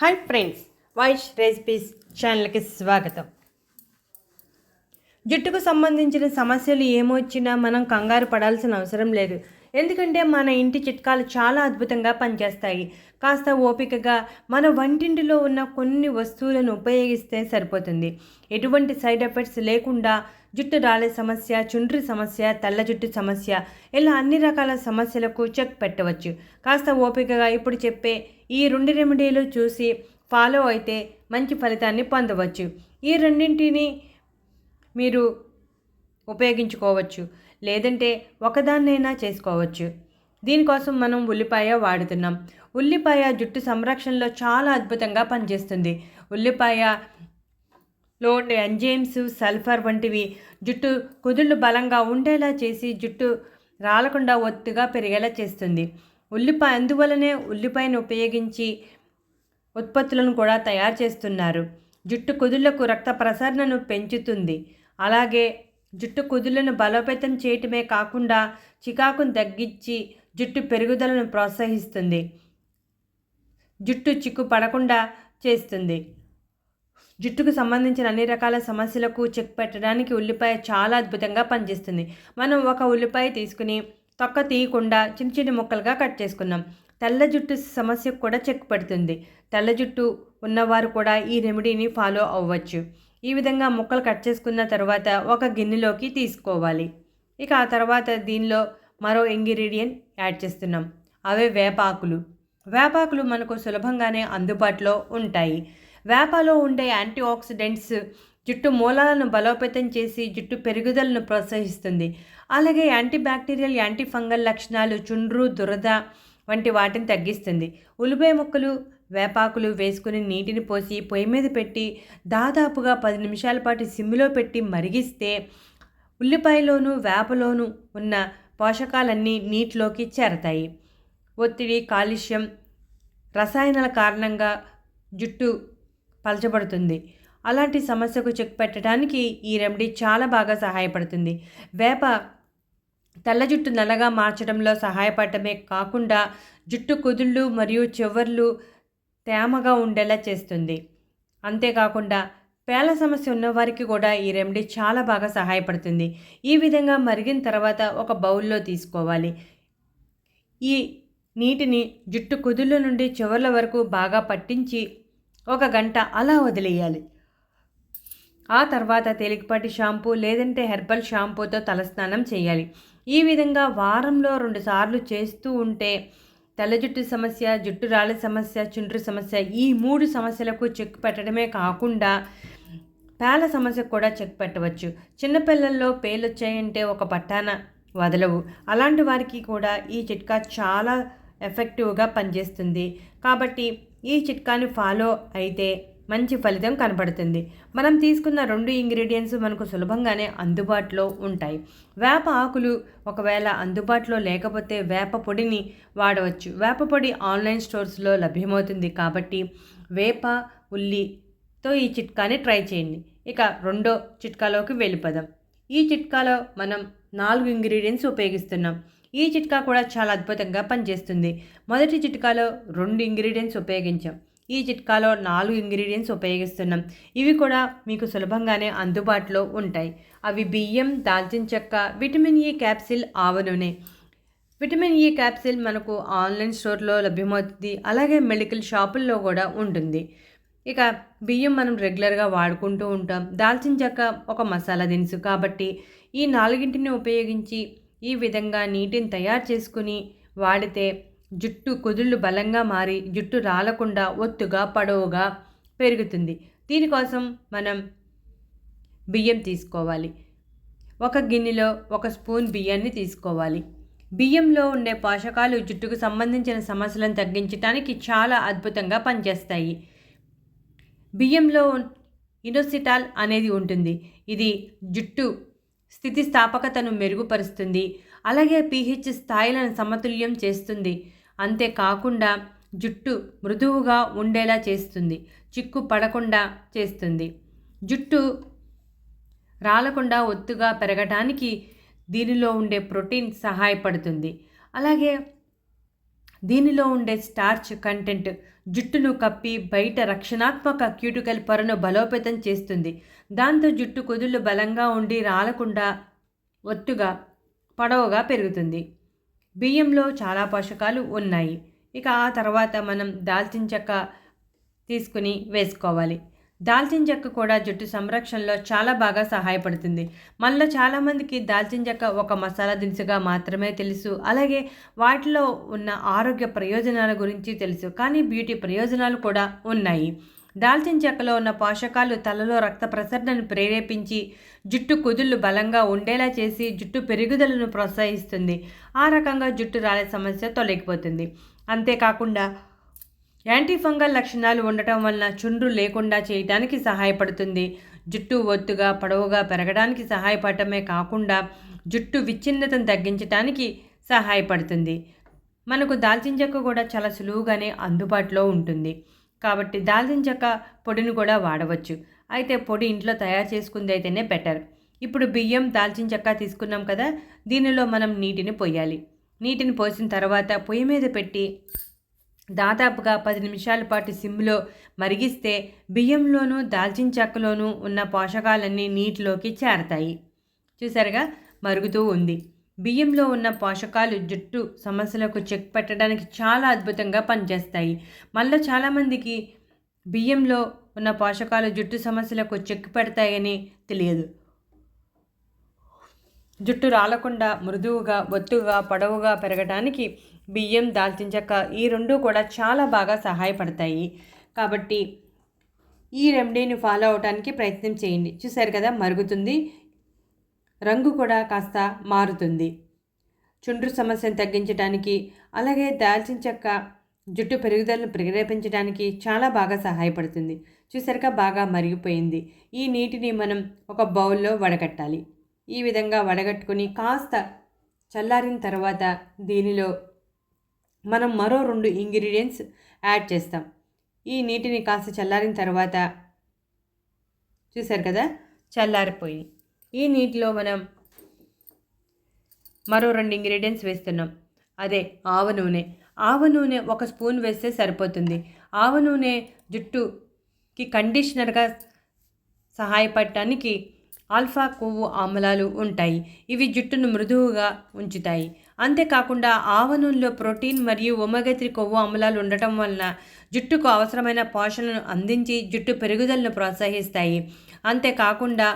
Hi friends voice recipes ఛానల్కి స్వాగతం. జుట్టుకు సంబంధించిన సమస్యలు ఏమొచ్చినా మనం కంగారు పడాల్సిన అవసరం లేదు. ఎందుకంటే మన ఇంటి చిట్కాలు చాలా అద్భుతంగా పనిచేస్తాయి. కాస్త ఓపికగా మన వంటింటిలో ఉన్న కొన్ని వస్తువులను ఉపయోగిస్తే సరిపోతుంది. ఎటువంటి సైడ్ ఎఫెక్ట్స్ లేకుండా జుట్టు రాలే సమస్య చుండ్రి సమస్య తెల్ల జుట్టు సమస్య ఇలా అన్ని రకాల సమస్యలకు చెక్ పెట్టవచ్చు. కాస్త ఓపికగా ఇప్పుడు చెప్పే ఈ రెండు రెమెడీలు చూసి ఫాలో అయితే మంచి ఫలితాన్ని పొందవచ్చు. ఈ రెండింటిని మీరు ఉపయోగించుకోవచ్చు. లేదంటే ఒకదాన్నైనా చేసుకోవచ్చు. దీనికోసం మనం ఉల్లిపాయ వాడుతున్నాం. ఉల్లిపాయ జుట్టు సంరక్షణలో చాలా అద్భుతంగా పనిచేస్తుంది. ఉల్లిపాయలో ఉండే ఎంజైమ్స్ సల్ఫర్ వంటివి జుట్టు కుదుళ్ళు బలంగా ఉండేలా చేసి జుట్టు రాలకుండా ఒత్తుగా పెరిగేలా చేస్తుంది. ఉల్లిపాయ అందువలనే ఉల్లిపాయను ఉపయోగించి ఉత్పత్తులను కూడా తయారు చేస్తున్నారు. జుట్టు కుదుళ్ళకు రక్త ప్రసరణను పెంచుతుంది. అలాగే జుట్టు కుదులను బలోపేతం చేయటమే కాకుండా చికాకును తగ్గించి జుట్టు పెరుగుదలను ప్రోత్సహిస్తుంది. జుట్టు చిక్కు పడకుండా చేస్తుంది. జుట్టుకు సంబంధించిన అన్ని రకాల సమస్యలకు చెక్ పెట్టడానికి ఉల్లిపాయ చాలా అద్భుతంగా పనిచేస్తుంది. మనం ఒక ఉల్లిపాయ తీసుకుని తొక్క తీయకుండా చిన్న చిన్న ముక్కలుగా కట్ చేసుకున్నాం. తెల్ల జుట్టు సమస్యకు కూడా చెక్ పెడుతుంది. తెల్ల జుట్టు ఉన్నవారు కూడా ఈ రెమెడీని ఫాలో అవ్వచ్చు. ఈ విధంగా ముక్కలు కట్ చేసుకున్న తర్వాత ఒక గిన్నెలోకి తీసుకోవాలి. ఇక ఆ తర్వాత దీనిలో మరో ఇంగ్రీడియంట్ యాడ్ చేస్తున్నాం. అవే వేపాకులు. వేపాకులు మనకు సులభంగానే అందుబాటులో ఉంటాయి. వేపలో ఉండే యాంటీ ఆక్సిడెంట్స్ జుట్టు మూలాలను బలోపేతం చేసి జుట్టు పెరుగుదలను ప్రోత్సహిస్తుంది. అలాగే యాంటీ బ్యాక్టీరియల్ యాంటీ ఫంగల్ లక్షణాలు చుండ్రు దురద వంటి వాటిని తగ్గిస్తుంది. ఉల్లిపాయ ముక్కలు వేపాకులు వేసుకుని నీటిని పోసి పొయ్యి మీద పెట్టి దాదాపుగా పది నిమిషాల పాటు సిమ్లో పెట్టి మరిగిస్తే ఉల్లిపాయలోను వేపలోను ఉన్న పోషకాలన్నీ నీటిలోకి చేరతాయి. ఒత్తిడి కాలుష్యం రసాయనాల కారణంగా జుట్టు పలచబడుతుంది. అలాంటి సమస్యకు చెక్ పెట్టడానికి ఈ రెమెడీ చాలా బాగా సహాయపడుతుంది. వేప తెల్ల జుట్టు నల్లగా మార్చడంలో సహాయపడటమే కాకుండా జుట్టు కుదుళ్ళు మరియు చివర్లు తేమగా ఉండేలా చేస్తుంది. అంతేకాకుండా పేల సమస్య ఉన్నవారికి కూడా ఈ రెమెడీ చాలా బాగా సహాయపడుతుంది. ఈ విధంగా మరిగిన తర్వాత ఒక బౌల్లో తీసుకోవాలి. ఈ నీటిని జుట్టు కుదుళ్ళ నుండి చివర్ల వరకు బాగా పట్టించి ఒక గంట అలా వదిలేయాలి. ఆ తర్వాత తేలికపాటి షాంపూ లేదంటే హెర్బల్ షాంపూతో తలస్నానం చేయాలి. ఈ విధంగా వారంలో రెండుసార్లు చేస్తూ ఉంటే తెల్ల జుట్టు సమస్య జుట్టు రాళ్ళ సమస్య చుండ్రు సమస్య ఈ మూడు సమస్యలకు చెక్ పెట్టడమే కాకుండా పేల సమస్యకు కూడా చెక్ పెట్టవచ్చు. చిన్నపిల్లల్లో పేలు వచ్చాయంటే ఒక పట్టాన వదలవు. అలాంటి వారికి కూడా ఈ చిట్కా చాలా ఎఫెక్టివ్గా పనిచేస్తుంది. కాబట్టి ఈ చిట్కాని ఫాలో అయితే మంచి ఫలితం కనపడుతుంది. మనం తీసుకున్న రెండు ఇంగ్రీడియంట్స్ మనకు సులభంగానే అందుబాటులో ఉంటాయి. వేప ఆకులు ఒకవేళ అందుబాటులో లేకపోతే వేప పొడిని వాడవచ్చు. వేప పొడి ఆన్లైన్ స్టోర్స్లో లభ్యమవుతుంది కాబట్టి వేప ఉల్లితో ఈ చిట్కాని ట్రై చేయండి. ఇక రెండో చిట్కాలోకి వెళ్ళిపోదాం. ఈ చిట్కాలో మనం నాలుగు ఇంగ్రీడియంట్స్ ఉపయోగిస్తున్నాం. ఈ చిట్కా కూడా చాలా అద్భుతంగా పనిచేస్తుంది. మొదటి చిట్కాలో రెండు ఇంగ్రీడియంట్స్ ఉపయోగించాం. ఈ చిట్కాలో నాలుగు ఇంగ్రీడియంట్స్ ఉపయోగిస్తున్నాం. ఇవి కూడా మీకు సులభంగానే అందుబాటులో ఉంటాయి. అవి బియ్యం దాల్చిన చెక్క విటమిన్ ఈ క్యాప్సిల్ ఆవ నూనె. విటమిన్ ఈ క్యాప్సిల్ మనకు ఆన్లైన్ స్టోర్లో లభ్యమవుతుంది. అలాగే మెడికల్ షాపుల్లో కూడా ఉంటుంది. ఇక బియ్యం మనం రెగ్యులర్గా వాడుకుంటూ ఉంటాం. దాల్చిన చెక్క ఒక మసాలా దినుసు కాబట్టి ఈ నాలుగింటిని ఉపయోగించి ఈ విధంగా నీటిని తయారు చేసుకుని వాడితే జుట్టు కుదుళ్ళు బలంగా మారి జుట్టు రాలకుండా ఒత్తుగా పొడవుగా పెరుగుతుంది. దీనికోసం మనం బియ్యం తీసుకోవాలి. ఒక గిన్నెలో ఒక స్పూన్ బియ్యాన్ని తీసుకోవాలి. బియ్యంలో ఉండే పోషకాలు జుట్టుకు సంబంధించిన సమస్యలను తగ్గించడానికి చాలా అద్భుతంగా పనిచేస్తాయి. బియ్యంలో ఇనోసిటాల్ అనేది ఉంటుంది. ఇది జుట్టు స్థితిస్థాపకతను మెరుగుపరుస్తుంది. అలాగే పీహెచ్ స్థాయిలను సమతుల్యం చేస్తుంది. అంతేకాకుండా జుట్టు మృదువుగా ఉండేలా చేస్తుంది. చిక్కు పడకుండా చేస్తుంది. జుట్టు రాలకుండా ఒత్తుగా పెరగటానికి దీనిలో ఉండే ప్రోటీన్ సహాయపడుతుంది. అలాగే దీనిలో ఉండే స్టార్చ్ కంటెంట్ జుట్టును కప్పి బయట రక్షణాత్మక క్యూటికల్ పొరను బలోపేతం చేస్తుంది. దాంతో జుట్టు కుదుళ్ళు బలంగా ఉండి రాలకుండా ఒత్తుగా పొడవుగా పెరుగుతుంది. బియ్యంలో చాలా పోషకాలు ఉన్నాయి. ఇక ఆ తర్వాత మనం దాల్చిన చెక్క తీసుకుని వేసుకోవాలి. దాల్చిన చెక్క కూడా జుట్టు సంరక్షణలో చాలా బాగా సహాయపడుతుంది. మనలో చాలామందికి దాల్చిన చెక్క ఒక మసాలా దినుసుగా మాత్రమే తెలుసు. అలాగే వాటిలో ఉన్న ఆరోగ్య ప్రయోజనాల గురించి తెలుసు. కానీ బ్యూటీ ప్రయోజనాలు కూడా ఉన్నాయి. దాల్చిన చెక్కలో ఉన్న పోషకాలు తలలో రక్త ప్రసరణను ప్రేరేపించి జుట్టు కుదుళ్ళు బలంగా ఉండేలా చేసి జుట్టు పెరుగుదలను ప్రోత్సహిస్తుంది. ఆ రకంగా జుట్టు రాలే సమస్య తొలగిపోతుంది. అంతేకాకుండా యాంటీఫంగల్ లక్షణాలు ఉండటం వలన చుండ్రు లేకుండా చేయడానికి సహాయపడుతుంది. జుట్టు ఒత్తుగా పొడవుగా పెరగడానికి సహాయపడటమే కాకుండా జుట్టు విచ్ఛిన్నతను తగ్గించడానికి సహాయపడుతుంది. మనకు దాల్చిన చెక్క కూడా చాలా సులువుగానే అందుబాటులో ఉంటుంది. కాబట్టి దాల్చిన చెక్క పొడిని కూడా వాడవచ్చు. అయితే పొడి ఇంట్లో తయారు చేసుకుంది అయితేనే బెటర్. ఇప్పుడు బియ్యం దాల్చిన చెక్క తీసుకున్నాం కదా దీనిలో మనం నీటిని పోయాలి. నీటిని పోసిన తర్వాత పొయ్యి మీద పెట్టి దాదాపుగా పది నిమిషాల పాటు సిమ్లో మరిగిస్తే బియ్యంలోనూ దాల్చిన చెక్కలోనూ ఉన్న పోషకాలన్నీ నీటిలోకి చేరతాయి. చూసారుగా మరుగుతూ ఉంది. బియ్యంలో ఉన్న పోషకాలు జుట్టు సమస్యలకు చెక్ పెట్టడానికి చాలా అద్భుతంగా పనిచేస్తాయి. మళ్ళీ చాలామందికి బియ్యంలో ఉన్న పోషకాలు జుట్టు సమస్యలకు చెక్ పెడతాయని తెలియదు. జుట్టు రాలకుండా మృదువుగా ఒత్తుగా పొడవుగా పెరగడానికి బియ్యం దాల్చిన చెక్క ఈ రెండు కూడా చాలా బాగా సహాయపడతాయి. కాబట్టి ఈ రెమెడీని ఫాలో అవడానికి ప్రయత్నం చేయండి. చూసారు కదా మరుగుతుంది. రంగు కూడా కాస్త మారుతుంది. చుండ్రు సమస్యను తగ్గించడానికి అలాగే దాల్చిన చెక్క జుట్టు పెరుగుదలను ప్రేరేపించడానికి చాలా బాగా సహాయపడుతుంది. చూసారుగా బాగా మరిగిపోయింది. ఈ నీటిని మనం ఒక బౌల్లో వడగట్టాలి. ఈ విధంగా వడగట్టుకుని కాస్త చల్లారిన తర్వాత దీనిలో మనం మరో రెండు ఇంగ్రీడియంట్స్ యాడ్ చేస్తాం. ఈ నీటిని కాస్త చల్లారిన తర్వాత చూసారు కదా? చల్లారిపోయి. ఈ నీటిలో మనం మరో రెండు ఇంగ్రీడియంట్స్ వేస్తున్నాం. అదే ఆవ నూనె. ఆవ నూనె ఒక స్పూన్ వేస్తే సరిపోతుంది. ఆవ నూనె జుట్టుకి కండిషనర్గా సహాయపడటానికి ఆల్ఫా కొవ్వు ఆమ్లాలు ఉంటాయి ఇవి జుట్టును మృదువుగా ఉంచుతాయి అంతేకాకుండా ఆవనూనెలో ప్రోటీన్ మరియు ఒమగత్రి కొవ్వు అమలాలు ఉండటం వలన జుట్టుకు అవసరమైన పోషణను అందించి జుట్టు పెరుగుదలను ప్రోత్సహిస్తాయి. అంతేకాకుండా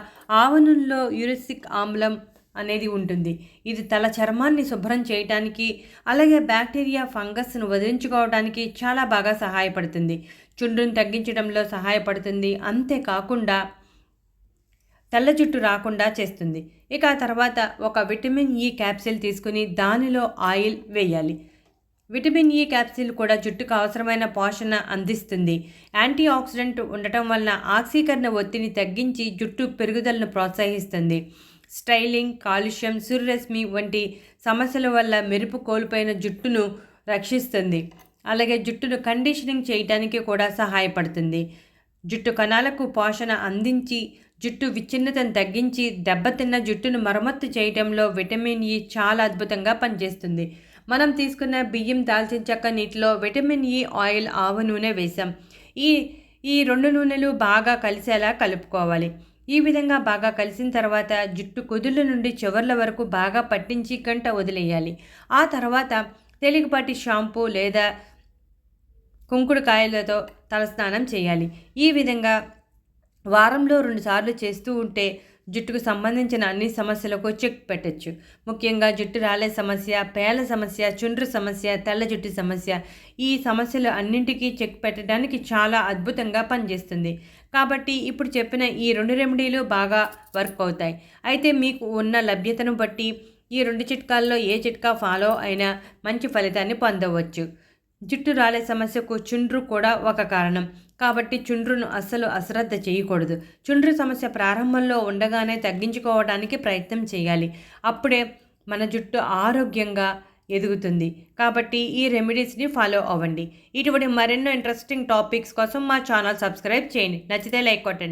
ఆవనూనెలో యూరిసిక్ ఆమ్లం అనేది ఉంటుంది. ఇది తల చర్మాన్ని శుభ్రం చేయటానికి అలాగే బ్యాక్టీరియా ఫంగస్ను వదిలించుకోవడానికి చాలా బాగా సహాయపడుతుంది. చుండ్రును తగ్గించడంలో సహాయపడుతుంది. అంతేకాకుండా తెల్ల జుట్టు రాకుండా చేస్తుంది. ఇక ఆ తర్వాత ఒక విటమిన్ ఈ క్యాప్సిల్ తీసుకుని దానిలో ఆయిల్ వేయాలి. విటమిన్ ఈ క్యాప్సిల్ కూడా జుట్టుకు అవసరమైన పోషణ అందిస్తుంది. యాంటీ ఆక్సిడెంట్ ఉండటం వలన ఆక్సీకరణ ఒత్తిడిని తగ్గించి జుట్టు పెరుగుదలను ప్రోత్సహిస్తుంది. స్టైలింగ్ కాలుష్యం సూర్యరశ్మి వంటి సమస్యల వల్ల మెరుపు కోల్పోయిన జుట్టును రక్షిస్తుంది. అలాగే జుట్టును కండిషనింగ్ చేయడానికి కూడా సహాయపడుతుంది. జుట్టు కణాలకు పోషణ అందించి జుట్టు విచ్ఛిన్నతను తగ్గించి దెబ్బతిన్న జుట్టును మరమ్మత్తు చేయడంలో విటమిన్ ఈ చాలా అద్భుతంగా పనిచేస్తుంది. మనం తీసుకున్న బియ్యం దాల్చిన చెక్క నీటిలో విటమిన్ ఈ ఆయిల్ ఆవు నూనె వేసాం ఈ ఈ రెండు నూనెలు బాగా కలిసేలా కలుపుకోవాలి. ఈ విధంగా బాగా కలిసిన తర్వాత జుట్టు కుదుళ్ళ నుండి చివర్ల వరకు బాగా పట్టించి గంట వదిలేయాలి. ఆ తర్వాత తేలికపాటి షాంపూ లేదా కుంకుడుకాయలతో తలస్నానం చేయాలి. ఈ విధంగా వారంలో రెండుసార్లు చేస్తూ ఉంటే జుట్టుకు సంబంధించిన అన్ని సమస్యలకు చెక్ పెట్టచ్చు. ముఖ్యంగా జుట్టు రాలే సమస్య పేల సమస్య చుండ్రు సమస్య తెల్ల జుట్టు సమస్య ఈ సమస్యలు అన్నింటికీ చెక్ పెట్టడానికి చాలా అద్భుతంగా పనిచేస్తుంది. కాబట్టి ఇప్పుడు చెప్పిన ఈ రెండు రెమెడీలు బాగా వర్క్ అవుతాయి. అయితే మీకు ఉన్న లభ్యతను బట్టి ఈ రెండు చిట్కాల్లో ఏ చిట్కా ఫాలో అయినా మంచి ఫలితాన్ని పొందవచ్చు. జుట్టు రాలే సమస్యకు చుండ్రు కూడా ఒక కారణం. కాబట్టి చుండ్రును అస్సలు అశ్రద్ధ చేయకూడదు. చుండ్రు సమస్య ప్రారంభంలో ఉండగానే తగ్గించుకోవడానికి ప్రయత్నం చేయాలి. అప్పుడే మన జుట్టు ఆరోగ్యంగా ఎదుగుతుంది. కాబట్టి ఈ రెమెడీస్ని ఫాలో అవ్వండి. ఇటువంటి మరెన్నో ఇంట్రెస్టింగ్ టాపిక్స్ కోసం మా ఛానల్ సబ్స్క్రైబ్ చేయండి. నచ్చితే లైక్ కొట్టండి.